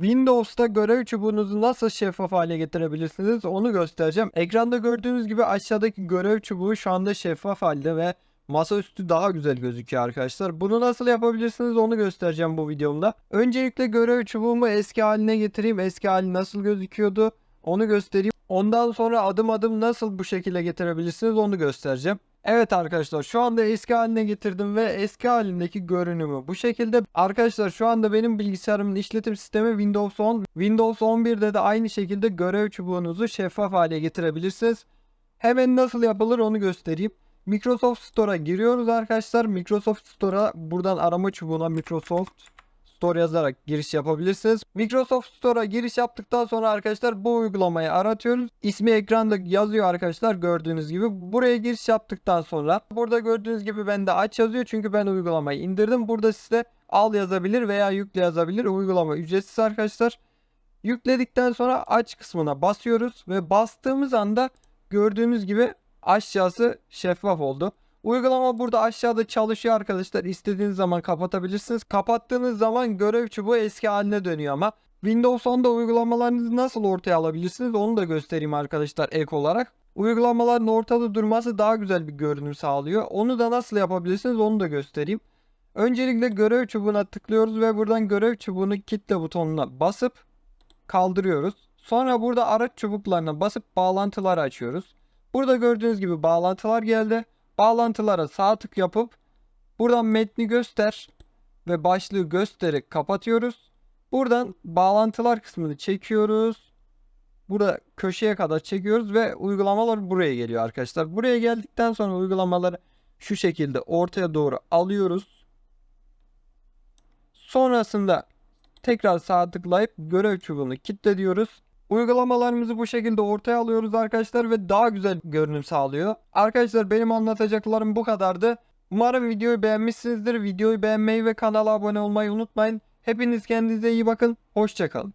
Windows'ta görev çubuğunuzu nasıl şeffaf hale getirebilirsiniz onu göstereceğim. Ekranda gördüğünüz gibi aşağıdaki görev çubuğu şu anda şeffaf halde ve masaüstü daha güzel gözüküyor arkadaşlar. Bunu nasıl yapabilirsiniz onu göstereceğim bu videomda. Öncelikle görev çubuğumu eski haline getireyim. Eski hali nasıl gözüküyordu onu göstereyim. Ondan sonra adım adım nasıl bu şekilde getirebilirsiniz onu göstereceğim. Evet arkadaşlar şu anda eski haline getirdim ve eski halindeki görünümü bu şekilde. Arkadaşlar şu anda benim bilgisayarımın işletim sistemi Windows 10. Windows 11'de de aynı şekilde görev çubuğunuzu şeffaf hale getirebilirsiniz. Hemen nasıl yapılır onu göstereyim. Microsoft Store'a giriyoruz arkadaşlar. Microsoft Store'a buradan arama çubuğuna Microsoft Store yazarak giriş yapabilirsiniz. Microsoft Store'a giriş yaptıktan sonra arkadaşlar bu uygulamayı aratıyoruz. İsmi ekranda yazıyor arkadaşlar gördüğünüz gibi. Buraya giriş yaptıktan sonra burada gördüğünüz gibi bende aç yazıyor çünkü ben uygulamayı indirdim. Burada size al yazabilir veya yükle yazabilir. Uygulama ücretsiz arkadaşlar. Yükledikten sonra aç kısmına basıyoruz ve bastığımız anda gördüğünüz gibi aşağısı şeffaf oldu. Uygulama burada aşağıda çalışıyor arkadaşlar. İstediğiniz zaman kapatabilirsiniz. Kapattığınız zaman görev çubuğu eski haline dönüyor ama Windows 10'da uygulamalarınızı nasıl ortaya alabilirsiniz onu da göstereyim arkadaşlar ek olarak. Uygulamaların ortada durması daha güzel bir görünüm sağlıyor. Onu da nasıl yapabilirsiniz onu da göstereyim. Öncelikle görev çubuğuna tıklıyoruz ve buradan görev çubuğunu kitle butonuna basıp kaldırıyoruz. Sonra burada araç çubuklarına basıp bağlantıları açıyoruz. Burada gördüğünüz gibi bağlantılar geldi. Bağlantılara sağ tık yapıp buradan metni göster ve başlığı göstererek kapatıyoruz. Buradan bağlantılar kısmını çekiyoruz. Burada köşeye kadar çekiyoruz ve uygulamalar buraya geliyor arkadaşlar. Buraya geldikten sonra uygulamaları şu şekilde ortaya doğru alıyoruz. Sonrasında tekrar sağ tıklayıp görev çubuğunu kitle diyoruz. Uygulamalarımızı bu şekilde ortaya alıyoruz arkadaşlar ve daha güzel görünüm sağlıyor. Arkadaşlar benim anlatacaklarım bu kadardı. Umarım videoyu beğenmişsinizdir. Videoyu beğenmeyi ve kanala abone olmayı unutmayın. Hepiniz kendinize iyi bakın. Hoşçakalın.